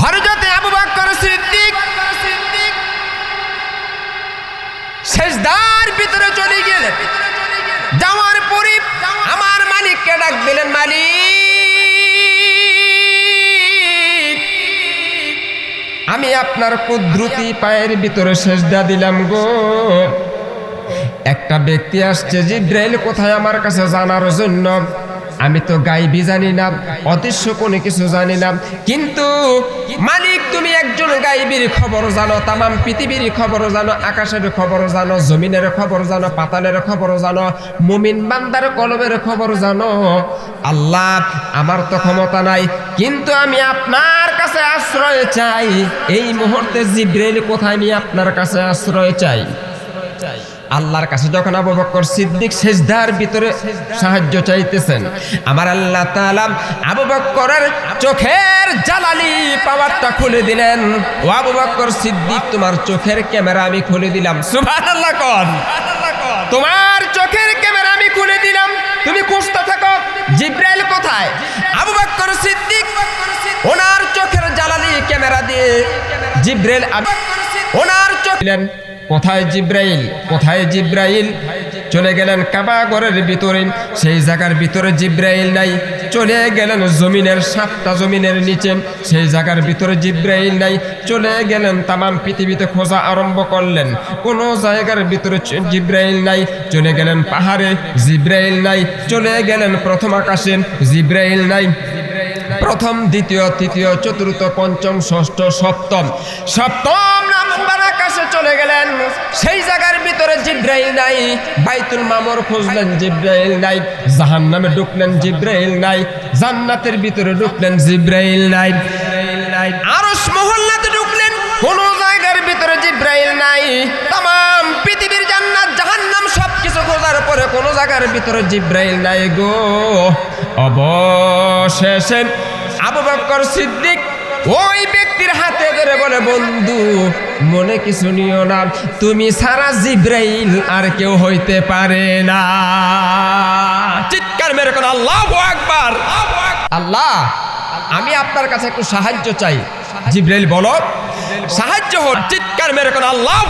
হরজতে আবু বকর সিদ্দিক শেষদার ভিতরে চলে গেলেন। যাওয়ার পরে আমার মালিককে ডাক দিলেন, মালিক, আমি আপনার কুদ্রুতি পায়ের ভিতরে শেষদা দিলাম গো। একটা ব্যক্তি আসছে জিব্রাইল, কোথায় আমার কাছে জানার জন্য? আমি তো গাইবি জানি না অদৃশ্য কোনো কিছু জানি না কিন্তু মালিক, তুমি একজন গাইবির খবর জানো, তামাম পৃথিবীর খবর জানো, আকাশের খবর জানো, জমিনের খবর জানো, পাতালের খবর জানো, মুমিন বান্দার কলবের খবর জানো। আল্লাহ, আমার তো ক্ষমতা নাই, কিন্তু আমি আপনার কাছে আশ্রয় চাই। এই মুহূর্তে জিব্রাইল কোথায় আমি আপনার কাছে আশ্রয় চাই? আল্লাহর কাছে যখন আবু বকর সিদ্দিক সেজদার ভিতরে সাহায্য চাইতেছেন, আমার আল্লাহ তাআলা আবু বকরের চোখের জালালি পাওয়ারটা খুলে দিলেন। ও আবু বকর সিদ্দিক, তোমার চোখের ক্যামেরা আমি খুলে দিলাম। সুবহানাল্লাহ কোন তোমার চোখের ক্যামেরা আমি খুলে দিলাম। তুমি খুঁজতে থাকো। জিব্রাইল কোথায়? আবু বকর সিদ্দিক, ওনার চোখের জালালি ক্যামেরা দিয়ে জিব্রাইল ওনার চোখ কোথায় জিব্রাইল? কোথায় জিব্রাইল? চলে গেলেন কাবা ঘরের ভিতরে। সেই জায়গার ভিতরে জিব্রাইল নাই। চলে গেলেন জমিনের সাতটা জমিনের নিচে। সেই জায়গার ভিতরে জিব্রাইল নাই। চলে গেলেন তামাম পৃথিবীতে খোঁজা আরম্ভ করলেন। কোনো জায়গার ভিতরে জিব্রাইল নাই। চলে গেলেন পাহাড়ে, জিব্রাইল নাই। চলে গেলেন প্রথম আকাশে, জিব্রাইল নাই। প্রথম, দ্বিতীয়, তৃতীয়, চতুর্থ, পঞ্চম, ষষ্ঠ, সপ্তম। সপ্তম চলে গেলেন। সেই জায়গার ভিতরে জিব্রাইল নাই, বাইতুল মামর খুঁজলেন জিব্রাইল নাই জাহান নামে ঢুকলেন জিব্রাইল নাই, জান্নাতের ভিতরে ঢুকলেন জিব্রাইল নাই। আরস মহল্লাতে ঢুকলেন, কোন জায়গার ভিতরে জিব্রাইল নাই। তাম পৃথিবীর জান্নাত, জাহান্নাম সব কিছু খোঁজার পরে কোন জায়গার ভিতরে জিব্রাইল নাই গো। অবশেষে আবু বকর সিদ্দিক ওই ব্যক্তির হাতে ধরে বলে, বন্ধু, মনে কিছু নিও না। তুমি সারা জিব্রাইল আর কেউ হইতে পারে না। চিৎকার মেরে কোন আল্লাহ একবার আল্লাহ, আমি আপনার কাছে একটু সাহায্য চাই। জিব্রাইল, বলো। সাহায্য হোক। চিৎকার মেরে কোন আল্লাহ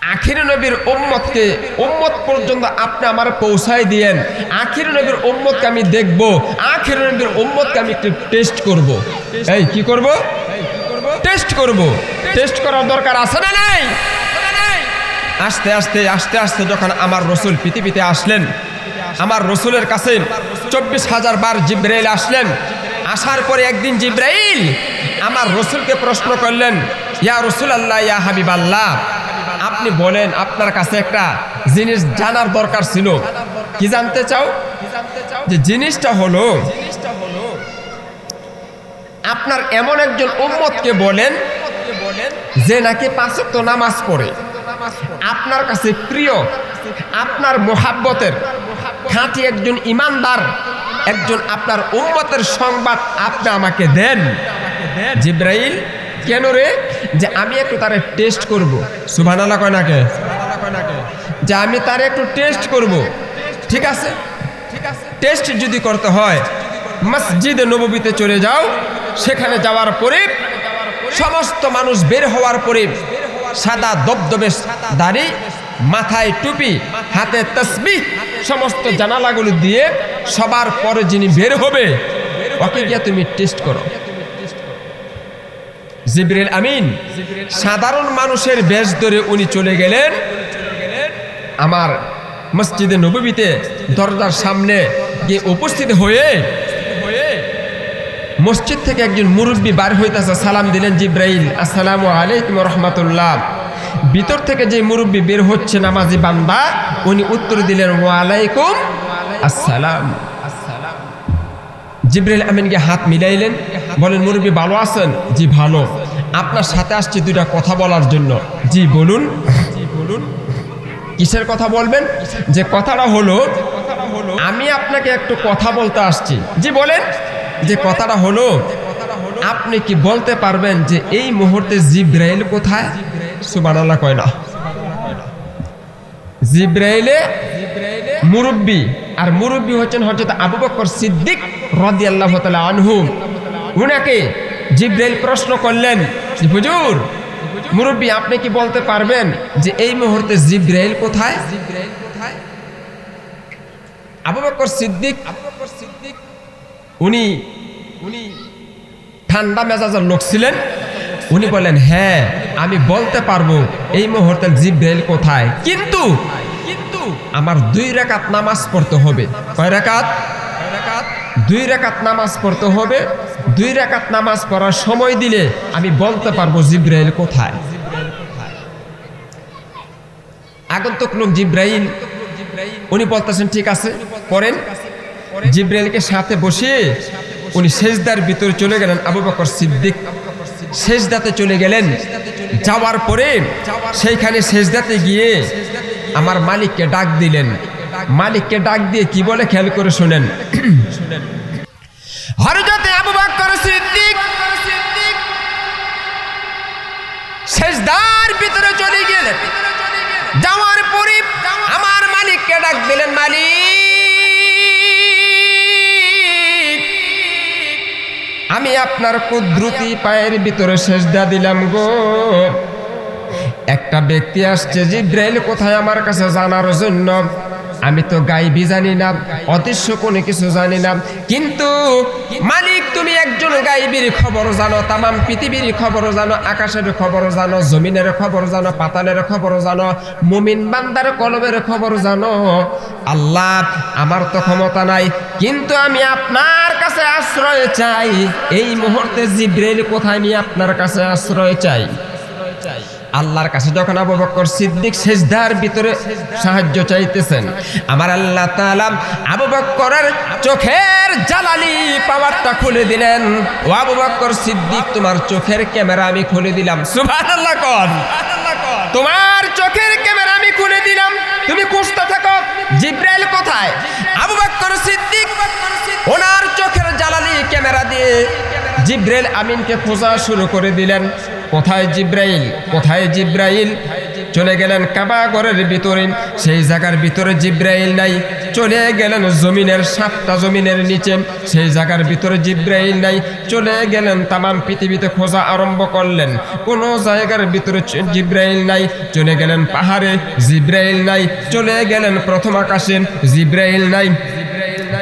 আখির নবীর উম্মতকে, উম্মত পর্যন্ত আপনি আমার পৌঁছায় দিয়েন। আখির নবীর উম্মতকে আমি দেখব। আখির নবীর উম্মতকে আমি একটু টেস্ট করব। এই, কি করব? টেস্ট করব। টেস্ট করার দরকার আছে না নাই? আস্তে আস্তে আস্তে আস্তে যখন আমার রসুল পৃথিবীতে আসলেন, আমার রসুলের কাছে চব্বিশ হাজার বার জিব্রাইল আসলেন। আসার পরে একদিন জিব্রাইল আমার রসুলকে প্রশ্ন করলেন, ইয়া রসুল আল্লাহ ইয়া হাবিব আল্লাহ আপনি বলেন, আপনার কাছে একটা জিনিস জানার দরকার ছিল। কি জানতে চাও? যে জিনিসটা হলো, আপনার এমন একজন উম্মতকে বলেন, যে নাকি পাঁচক্ত নামাজ পড়ে। আপনার কাছে প্রিয়, আপনার মোহাব্বতের খাঁটি একজন ইমানদার, একজন আপনার উম্মতের সংবাদ আপনি আমাকে দেন। জিব্রাইল কেন রে? যে আমি একটু তারে টেস্ট করব। সুবহানাল্লাহ কয় নাকে যে আমি তারে একটু টেস্ট করব। ঠিক আছে? ঠিক আছে টেস্ট যদি করতে হয় মসজিদে নববীতে চলে যাও। সেখানে যাওয়ার পরে সমস্ত মানুষ বের হওয়ার পরে সাদা দবদবে দাড়ি মাথায় টুপি হাতে তসবি সমস্ত জানালাগুলো দিয়ে সবার পরে যিনি বের হবে ওকে গিয়ে তুমি টেস্ট করো। জিবরিল আমিন, সাধারণ মানুষের বেশ ধরে উনি চলে গেলেন। আমার মসজিদে নবীতে দরজার সামনে গিয়ে উপস্থিত হয়ে মসজিদ থেকে একজন মুরব্বী বার হইতেছে, সালাম দিলেন, জিব্রাইল, আসসালামু আলাইকুম রহমতুল্লাহ। ভিতর থেকে যে মুরব্বী বের হচ্ছে নামাজি বান্দা, উনি উত্তর দিলেন ওয়ালাইকুম আসসালাম। জিব্রাইল আমিনকে হাত মিলাইলেন। বলেন, মুরব্বী, ভালো আছেন? জি, ভালো। আপনার সাথে আসছে দুইটা কথা বলার জন্য। জি, বলুন। জি, বলুন। কিসের কথা বলবেন? যে কথাটা হলো, আমি আপনাকে একটু কথা বলতে আসছি। জি, বলেন। যে কথাটা হলো, আপনি কি বলতে পারবেন যে এই মুহূর্তে জিব্রাইল কোথায়? সুবহানাল্লাহ কয় না। জিব্রাইলে মুরব্বী, আর মুরব্বী হচ্ছেন হজরত আবু বকর সিদ্দিক রাদিয়াল্লাহু তাআলা আনহু। উনাকে জিব্রাইল প্রশ্ন করলেন হুজুর, মুরব্বী, আপনি কি বলতে পারবেন যে এই মুহূর্তে জিব্রাইল কোথায়? জিব্রাইল কোথায় আবু বকর সিদ্দিক আবু বকর সিদ্দিক উনি উনি ঠান্ডা মেজাজের লোক ছিলেন। উনি বলেন হ্যাঁ আমি বলতে পারব এই মুহূর্তে জিব্রাইল কোথায়। কিন্তু কিন্তু আমার দুই রাকাত নামাজ পড়তে হবে। কয় রাকাত দুই রাকাত নামাজ পড়তে হবে, দুই রাকাত নামাজ পড়ার সময় দিলে আমি বলতে পারব জিব্রাইল কোথায়। আগন্তুক লোক জিব্রাইল, উনি বলতেছেন, ঠিক আছে করেন জিব্রাইলকে সাথে বসিয়ে উনি সেজদার ভিতরে চলে গেলেন আবু বকর সিদ্দিক। সেজদাতে চলে গেলেন। যাওয়ার পরে সেইখানে সেজদাতে গিয়ে আমার মালিককে ডাক দিলেন। মালিককে ডাক দিয়ে কি বলে? খেয়াল করে শোনেন শুনেন। হরজতে আবু বকর সিদ্দিক সেজদার ভিতরে চলে গেলেন। যাওয়ার পরে আমার মালিককে ডাক দিলেন, মালিক, আমি আপনার কুদ্রুতি পায়ের ভিতরে সেজদা দিলাম গো। একটা ব্যক্তি আসছে জিব্রাইল, কোথায় আমার কাছে জানার জন্য? আমি তো গাইবি জানি না, অদৃশ্য কোনো কিছু জানি না। কিন্তু মালিক, তুমি একজন গাইবির খবর জানো, তামাম পৃথিবীর খবর জানো, আকাশের খবর জানো, জমিনের খবর জানো, পাতালের খবর জানো, মুমিন বান্দার কলবের খবর জানো। আল্লাহ, আমার তো ক্ষমতা নাই, কিন্তু আমি আপনার কাছে আশ্রয় চাই। এই মুহূর্তে জিব্রাইল কোথায় আমি আপনার কাছে আশ্রয় চাই? আল্লাহর কাছে যখন আবু বকর সিদ্দিক সেজদার ভিতরে সাহায্য চাইতেছেন, আমার আল্লাহ তাআলা আবু বকরের চোখের জালালি পাওয়ারটা খুলে দিলেন। ও আবু বকর সিদ্দিক, তোমার চোখের ক্যামেরা আমি খুলে দিলাম। সুবহানাল্লাহ কোন তোমার চোখের ক্যামেরা আমি খুলে দিলাম। তুমি খুঁজতে থাকো। জিব্রাইল কোথায়? আবু বকর সিদ্দিক, ওনার চোখের জালালি ক্যামেরা দিয়ে জিব্রাইল আমিনকে খোঁজা শুরু করে দিলেন। কোথায় জিব্রাইল? কোথায় জিব্রাইল? চলে গেলেন কাবা ঘরের ভিতরে। সেই জায়গার ভিতরে জিব্রাইল নাই। চলে গেলেন জমিনের সাতটা জমিনের নিচে। সেই জায়গার ভিতরে জিব্রাইল নাই। চলে গেলেন তামাম পৃথিবীতে খোঁজা আরম্ভ করলেন। কোনো জায়গার ভিতরে জিব্রাইল নাই। চলে গেলেন পাহাড়ে, জিব্রাইল নাই। চলে গেলেন প্রথম আকাশে, জিব্রাইল নাই।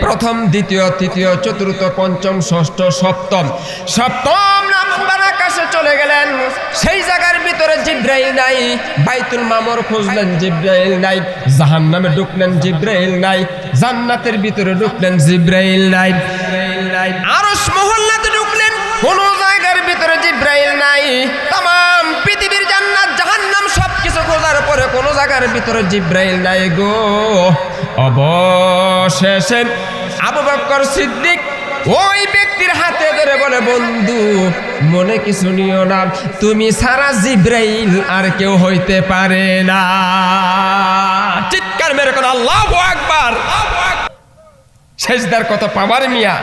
প্রথম, দ্বিতীয়, তৃতীয়, চতুর্থ, পঞ্চম, ষষ্ঠ, সপ্তম। সপ্তম গেলেন। সেই জায়গার ভিতরে জিব্রাইল নাই, বাইতুল মামর খুঁজলেন জিব্রাইল নাই জাহান নামে ঢুকলেন জিব্রাইল নাই, জান্নাতের ভিতরে ঢুকলেন জিব্রাইল নাই। আরস মহল্লাতে ঢুকলেন, কোন জায়গার ভিতরে জিব্রাইল নাই। তাম পৃথিবীর জান্নাত, জাহান্নাম সব কিছু খোঁজার পরে কোন জায়গার ভিতরে জিব্রাইল নাই গো। অবশেষে আবু বকর সিদ্দিক ওই ব্যক্তির হাতে ধরে বলে, বন্ধু, মনে কিছু নিও না। তুমি সারা জিব্রাইল আর কেউ হইতে পারে না। চিৎকার মেরে কোন আল্লাহ আকবার! সেজদার কত পাবার মিয়া,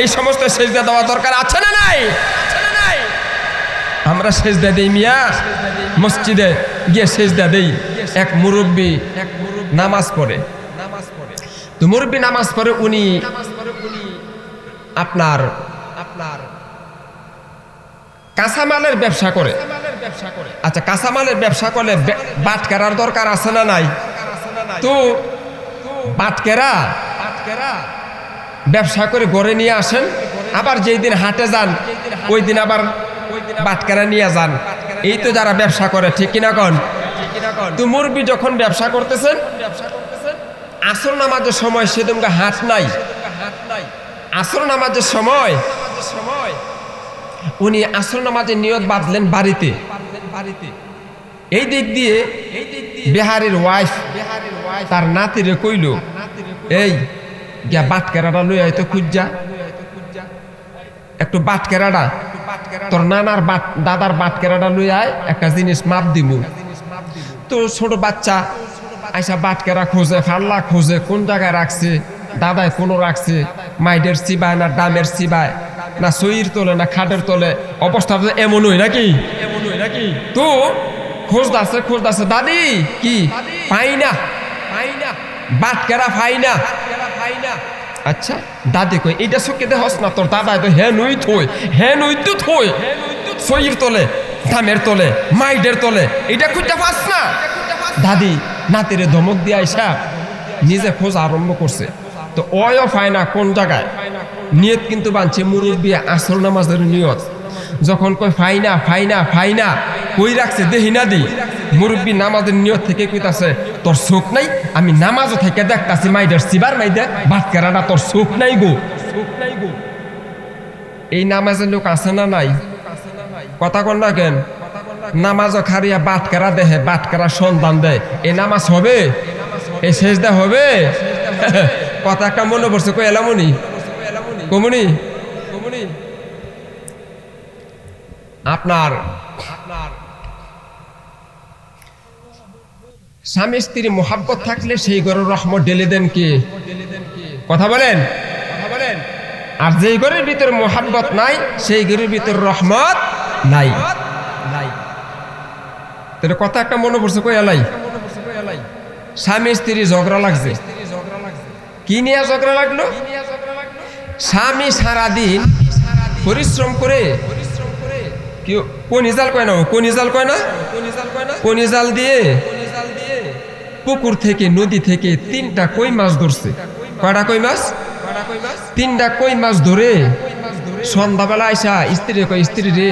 এই সমস্ত সেজদা দেওয়া দরকার আছে না নাই? আমরা সেজদা দেই মিয়া, মসজিদে গিয়ে সেজদা দেই। এক মুরব্বী নামাজ পড়ে। তো মুরব্বী নামাজ পড়ে, উনি আপনার আপনার কাঁচামালের ব্যবসা করে। আচ্ছা কাঁচামালের ব্যবসা করলে বাটকেরার দরকার আছে না নাই? তো বাটকেরা ব্যবসা করে গড়ে নিয়ে আসেন, আবার যেই দিন হাটে যান, ওই দিন আবার বাটকেরা নিয়ে যান। এই তো যারা ব্যবসা করে, ঠিক কিনা কন? তো মুরব্বী যখন ব্যবসা করতেছেন আসর নামাজের সময় সেদিনকে হাট নাই। আসর নামাজের সময় উনি আসর নামাজের নিয়ত বাঁধলেন বাড়িতে। এই দিক দিয়ে বিহারের ওয়াইফ তার নাতিরে কইল, এই, গিয়া বাটকেরাটা লই আইতো খুঁজা। একটু বাটকেরাটা তোর নানার বাট দাদার বাটকেরাটা লই আয়, একটা জিনিস মাপ দিমু। তো ছোট বাচ্চা আইসা বাটকেরা খোঁজে, ফাল্লা খোঁজে, কোন জায়গায় রাখছে, দাদায় কোনো রাখছে মাইডের চিবায় না ডামের চিবায় না সইর তোলে না খাটের তোলে অবস্থা তো এমনই নাকি? এমনই নাকি? তো খোঁজদাছে খোঁজদাছে দাদি কি? পাই না। পাই না। বাটকেরা পাই না। পাই না। আচ্ছা দাদি কই এটা চোখে দেহস না তোর দাদা তো হে নই থই হে নই তো থই। সইর তোলে ধামের তোলে মাইডের তোলে এটা খুঁজতে পাস না। দাদি নাতিরে ধমক দিয়ে আইসা নিজে খোঁজ আরম্ভ করছে। তো অয়ও পায় না কোন জায়গায়? নিয়ত কিন্তু বানছে মুরব্বী আসর নামাজের নিয়ত। যখন কই ফাইনা ফাইনা ফাইনা কই রাখছে, দেহি না দি? মুরব্বী নামাজের নিয়ত থেকে কইতাছে, তোর চোখ নাই? আমি নামাজও থেকে দেখতাছি মাইদের সিবার মাইদে ভাত কেরাটা তোর চোখ নাই গো। এই নামাজের লোক আছে না নাই? কথা কন না কেন? নামাজও খারিয়া বাট কেরা দেহে বাট কেরা সন্তান দেয়। এ নামাজ হবে? এই শেষদা হবে? কথা একটা মনে পড়ছে, কই এলামনি? কমনি? কমনি? আপনার স্বামী স্ত্রী মোহাব্বত থাকলে সেই ঘরের রহমত ডেলে দেন কি? কথা বলেন? কথা বলেন আর যেই ঘরের ভিতরে মোহাব্বত নাই, সেই ঘরের ভিতরে রহমত নাই। কথা একটা মনে পড়ছে, কই এলাই? স্বামী স্ত্রী ঝগড়া লাগছে। কি নিয়ে ঝগড়া লাগল? স্বামী সারাদিন পরিশ্রম করে কি কনিজাল কয় না কনিজাল কয় না? কনিজাল দিয়ে পুকুর থেকে, নদী থেকে তিনটা কই মাছ ধরছে? কয়টা কই মাছ? তিনটা কই মাছ ধরে সন্ধ্যাবেলা আইসা, স্ত্রী কয়, স্ত্রী রে,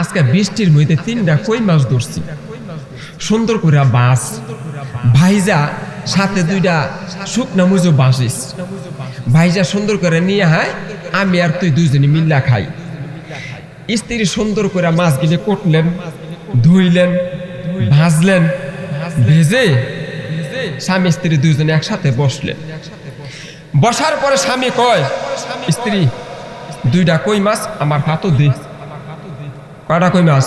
আজকে বৃষ্টির মধ্যে তিনটা কই মাছ ধরছি? সুন্দর করে বাস ভাইজা, সাথে দুইটা শুকনা মুজো বাসিস। ভাইজা সুন্দর করে নিয়ে হায় আমি আর তুই দুইজনে মিল্লা খাই। স্ত্রী সুন্দর করে মাছ মাছগুলি কটলেন, ধুইলেন, ভাজলেন, ভেজে স্বামী স্ত্রী দুইজনে একসাথে বসলেন। বসার পরে স্বামী কয়, স্ত্রী দুইটা কই মাছ? আমার হাতও দে। কয়টা কই মাছ?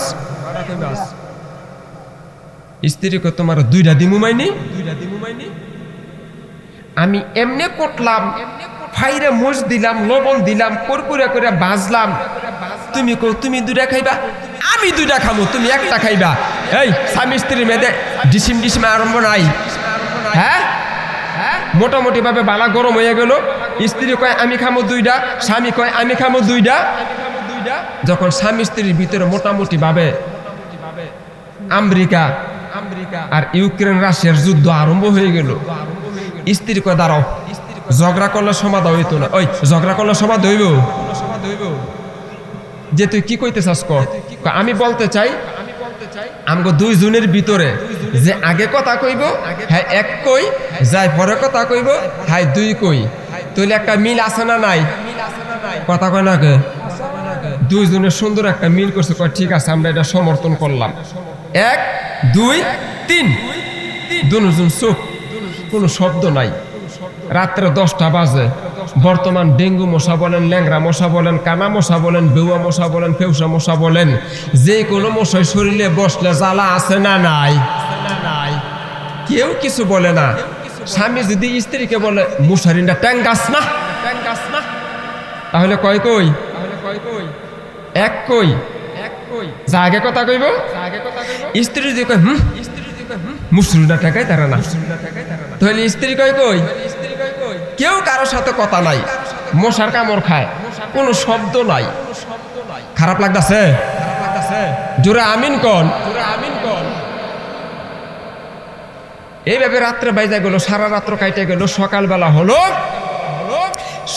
স্ত্রী কয় তোমার দুইটা দিমু মাইনি? আমি এমনি কটলাম ফাইরে মোষ দিলাম, লবণ দিলাম, কুরকুরে করে বাজলাম। তুমি কো তুমি দুইটা খাইবা? আমি দুইটা খাব তুমি একটা খাইবা। এই, স্বামী স্ত্রীর মেয়েদের ডিসিম ডিসিম আরম্ভ নাই। হ্যাঁ? মোটামুটি ভাবে বালা গরম হয়ে গেল। স্ত্রী কয়, আমি খামো দুইটা, স্বামী কয়, আমি খামো দুইটা। যখন স্বামী স্ত্রীর ভিতরে মোটামুটি ভাবে আমেরিকা আর ইউক্রেন রাশিয়ার যুদ্ধ আরম্ভ হয়ে গেল। স্ত্রী কয় দাঁড়াও। ঝগড়া করলে সমাধা হইতো না। ওই, ঝগড়া করলে সমাধা হইব? যে তুই কি কইতে চাস আমি বলতে চাই, আমগো দুই জনের ভিতরে যে আগে কথা কইব হ্যাঁ এক কই, যাই পরে কথা কইব হ্যাঁ দুই কই। তাহলে একটা মিল আছে না নাই? কথা কয় না কে? দুইজনের সুন্দর একটা মিল করছে, কয়, ঠিক আছে, আমরা এটা সমর্থন করলাম। এক, দুই, তিন। দুজন চোখ কোনো শব্দ নাই। রাত্রে দশটা বাজে। বর্তমান ডেঙ্গু মশা বলেন ল্যাংরা মশা বলেন, কানা মশা বলেন, বেউয়া মশা বলেন, ফেউসা মশা বলেন, যে কোনো মশাই শরীরে বসলে জ্বালা আছে না নাই? কেউ কিছু বলে না। স্বামী যদি স্ত্রীকে বলে মুশারিনটা ট্যাঙ্গাস না? ট্যাঙ্গাস না তাহলে কয় কই এক কই? এক কই? যা আগে কথা কইব। স্ত্রী যদি কয়, হুম? মুসুরিটা টাকাই তারা না। তাহলে স্ত্রী কয় কই? কেউ কারোর সাথে কথা নাই, মশার কামড় খায়, কোনো শব্দ নাই। খারাপ লাগতাছে? জোরে আমিন কন। আমিন এইভাবে রাত্রে বাইজা গেল, সারা রাত্র কাইটে গেল, সকালবেলা হলো,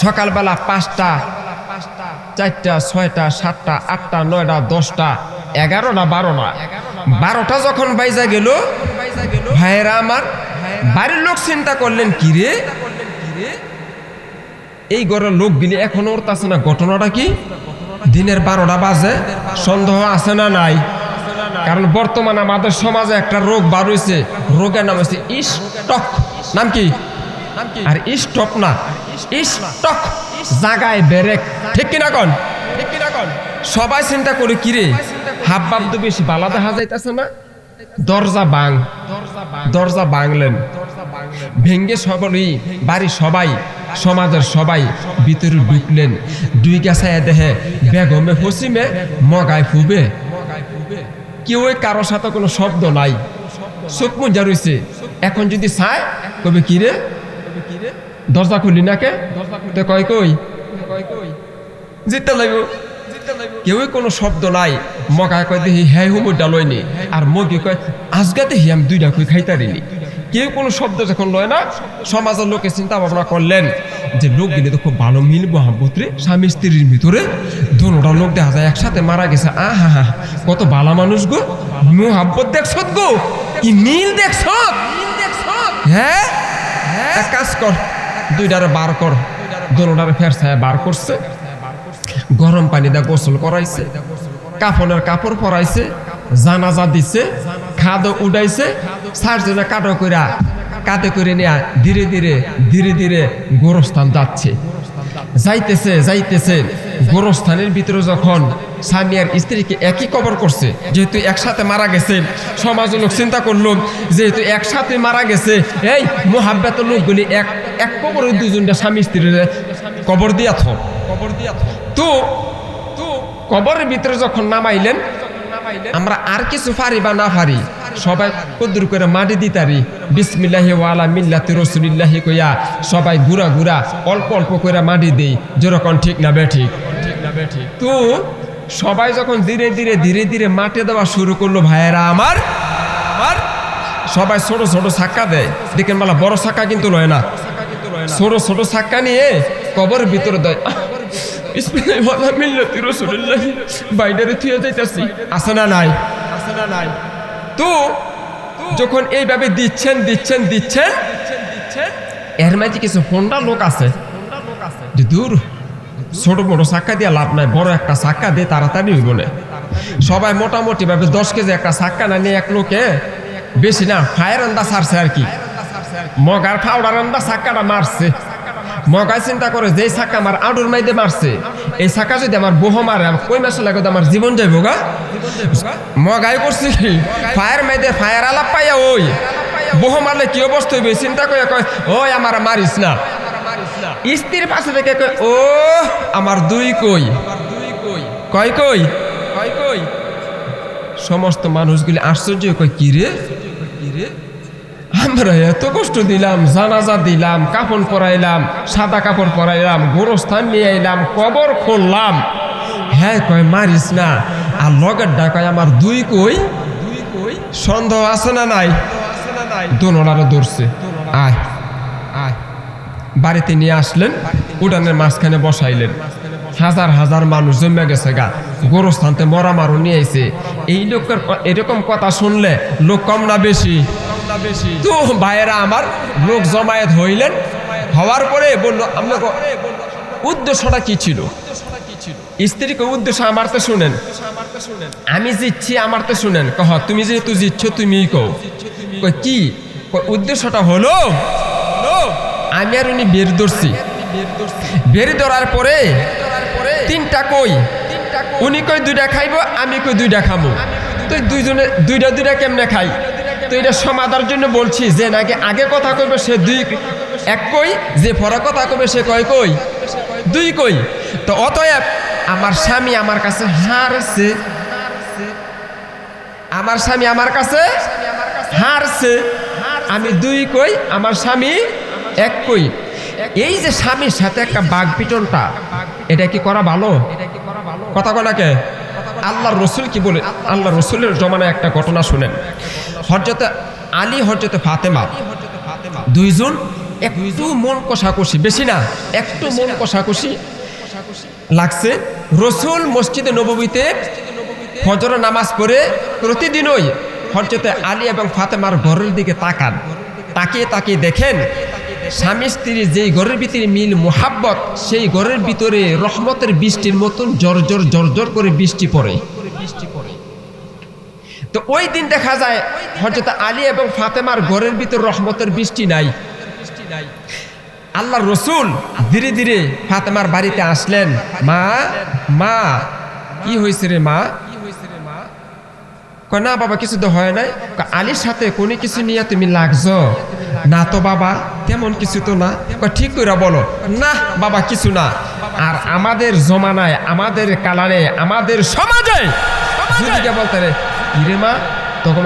সকালবেলা পাঁচটা, চারটা, ছয়টা, সাতটা, আটটা, নয়টা, দশটা এগারোটা বারোটা বারোটা যখন বাইজা গেল ভাইয়েরা আমার, বাড়ির লোক চিন্তা করলেন, কি রে? এই ঘরের লোকগুলি এখনও উঠতেছে না, ঘটনাটা কি? দিনের বারোটা বাজে, সন্দেহ আছে না নাই? কারণ বর্তমানে আমাদের সমাজে একটা রোগ বার হয়েছে রোগের নাম হচ্ছে ইস্টক নাম কি? আর স্টপ না, স্টক। জাগায় বেরেক। ঠিক কিনা কন? ঠিক কিনা কন সবাই চিন্তা করে কিরে হাব বাপ তো বেশি বালা দেখা যাইতেছে না? দরজা বাং, দরজা বাংলেন। ভেঙ্গে সকলেই বাড়ি সবাই, সমাজের সবাই ভিতরে ঢুকলেন। দুই গাছায় দেহে বেগমে হসিমে মগায় ফুবে। কেউ কারও সাথে কোনো শব্দ নাই। চোখ মুঞ্জা রয়েছে এখন যদি চায়, কবে কিরে দরজা খুলি না কে তো কয় কই? কই জিততে লাগবো কেউই কোনো শব্দ নাই। মগায় কয় দেখি হ্যাঁ হুমুরটা লয়নি আর মগি কয় আজকে দেখি আমি দুইটা কই খাইতারিনি কেউ কোনো শব্দ যখন লয় না, সমাজের লোকে চিন্তা ভাবনা করলেন যে লোক গেলে তো খুব ভালো মিল মহাব্বতরে স্বামী স্ত্রীর ভিতরে। দোনোটা লোক দেখা যায় একসাথে মারা গেছে। আহা, হা হা, কত ভালো মানুষ গো। মহাব্বত দেখছ গো? কি মিল দেখছ হ্যাঁ? এক কাজ কর দুইটারে বার কর। দোনোটারে ফের ছায়া বার করছে। গরম পানি দা গোসল করাইছে, কাফনের কাপড় পরাইছে, জানাজা দিছে, খাদ উড়াইছে সার্জনে কাটো কইরা কাতে করে নেয়া ধীরে ধীরে ধীরে ধীরে গোরস্থান যাচ্ছে। যাইতেছে যাইতেছে, গোরস্থানের ভিতরে যখন স্বামী আর স্ত্রীকে একই কবর করছে, যেহেতু একসাথে মারা গেছে সমাজ লোক চিন্তা করল, যেহেতু একসাথে মারা গেছে, এই মোহাব্বত লোকগুলি এক এক কবরে দুজনটা স্বামী স্ত্রীর কবর দিয়া থ কবর দিয়া থ। তো তো কবরের ভিতরে যখন নামাইলেন আমরা আর কিছু পারি বা না পারি সবাই কদ্দুর করে মাটি দিতারি বিসমিল্লাহি ওয়ালা মিল্লাতি রসুলিল্লাহি কইয়া সবাই গুড়া গুড়া অল্প অল্প করে মাটি দেই যেরকম ঠিক না বে ঠিক। তো সবাই যখন ধীরে ধীরে ধীরে ধীরে মাটি দেওয়া শুরু করল ভাইয়েরা আমার আমার সবাই ছোট ছোট ছাক্কা দেয়। দেখেন বলা বড় ছাক্কা কিন্তু লয় না। ছোট ছোট ছাক্কা নিয়ে কবরের ভিতরে দেয় মিল্লাতি থুয়ে যাইতাছি। নাই? নাই। তো যখন এইভাবে দিচ্ছেন দিচ্ছেন দিচ্ছেন এর মাঝে কিছু হোন্ডা লোক আছে। যে দূর ছোট মোটো চাক্কা দিয়ে লাভ নাই বড় একটা চাক্কা দিয়ে তাড়াতাড়ি হইব না। সবাই মোটামুটি ভাবে দশ কেজি একটা চাক্কা না নিয়ে এক লোকে বেশি না ফায়ার রান্দা ছাড়ছে আর কি। মগার ফাউডার রান্দা চাক্কাটা মারছে। মগাই চিন্তা করে, যে চাক্কা আমার আডুর মাইদে মারছে, এই চাক্কা যদি আমার বহ মারে কই মাসে লাগে আমার জীবন যাইব গা? মগাই করছে কি? ফায়ার মাইদে ফায়ার আলাপ পাইয়া ওই বহ মারলে কি অবস্থা হইবে? চিন্তা করে কয়, ওই আমার মারিস না। স্ত্রীর পাশে থেকে কয়, ও, আমার দুই কই। কয় কই? কয় কই সমস্ত মানুষগুলি আশ্চর্য কয় কি রে কি রে? আমরা এত কষ্ট দিলাম, জানাজা দিলাম, কাপড় পরাইলাম, সাদা কাপড় পরাইলাম, গোরস্থান নিয়ে আইলাম, কবর খুললাম। হ্যাঁ কয়, মারিস না। আর লগের ডাকায় আমার দুই কই? সন্দেহ আছে না নাই? দোনোনারও ধরছে। আয় আয়। বাড়িতে নিয়ে আসলেন, উঠানের মাঝখানে বসাইলেন। হাজার হাজার মানুষ জমে গেছে গা। গোরস্থানতে মরা মারো নিয়ে আইছে। এই লোকের এরকম কথা শুনলে লোক কম না বেশি? তো ভাইয়েরা আমার লোক জমায়েত হইলেন। হওয়ার পরে বলল, আমরা উদ্দেশ্যটা কি ছিল? স্ত্রীকে উদ্দেশ্য আমার তো শুনেন। আমি জিতছি, আমার তো শুনেন। কহ, তুমি যেহেতু জিতছ তুমি কও। কি? উদ্দেশ্যটা হলো আমি আর উনি বের ধরছি। বের ধরার পরে তিনটা কই? উনি কই দুইটা খাইবো, আমি কই দুইটা খাব তো দুইজনে, দুইটা দুইটা কেমনে খাই? তো এটা সমাধার জন্য বলছি, যে নাকি আগে কথা কইবে সে দুই এক কই, যে পরে কথা কইবে সে কয় কই? দুই কই। তো অতএব আমার স্বামী আমার কাছে হারছে। আমার স্বামী আমার কাছে হারছে। আমি দুই কই, আমার স্বামী এক কই। এই যে স্বামীর সাথে একটা বাঘ পিটনটা, এটা কি করা ভালো? কথা কলাকে আল্লাহ রসুল কি বলে? আল্লাহ রসুলের জমানায় একটা ঘটনা শুনেন। হরজতে আলী হরজতে ফাতেমা। দুইজন একটু মন কষাকষি, বেশি না, একটু মন কষাকষি লাগছে। রসুল মসজিদে নবমীতে ফজর নামাজ পড়ে প্রতিদিনই হরজতে আলী এবং ফাতেমার ঘরের দিকে তাকান। তাকিয়ে তাকিয়ে দেখেন স্বামী স্ত্রীর যেই ঘরের ভিতরে মিল, মোহাব্বত, সেই ঘরের ভিতরে রহমতের বৃষ্টির মতন জর জর জর জর করে বৃষ্টি পড়ে। তো ওই দিন দেখা যায় হজরত আলী এবং ফাতেমার ঘরের ভিতর রহমতের বৃষ্টি নাই। আল্লাহ রসুল ধীরে ধীরে ফাতেমার বাড়িতে আসলেন। মা মা, কি হয়েছে রে মা? না বাবা, কিছু তো হয় নাই। আলীর সাথে কোনো কিছু নিয়ে তুমি লাগছো? না তো বাবা তেমন কিছু তো না। ঠিক করে বলো। না বাবা কিছু না। আর আমাদের জমানায় আমাদের কালারে আমাদের সমাজে বলতে রে "কি রে মা তখন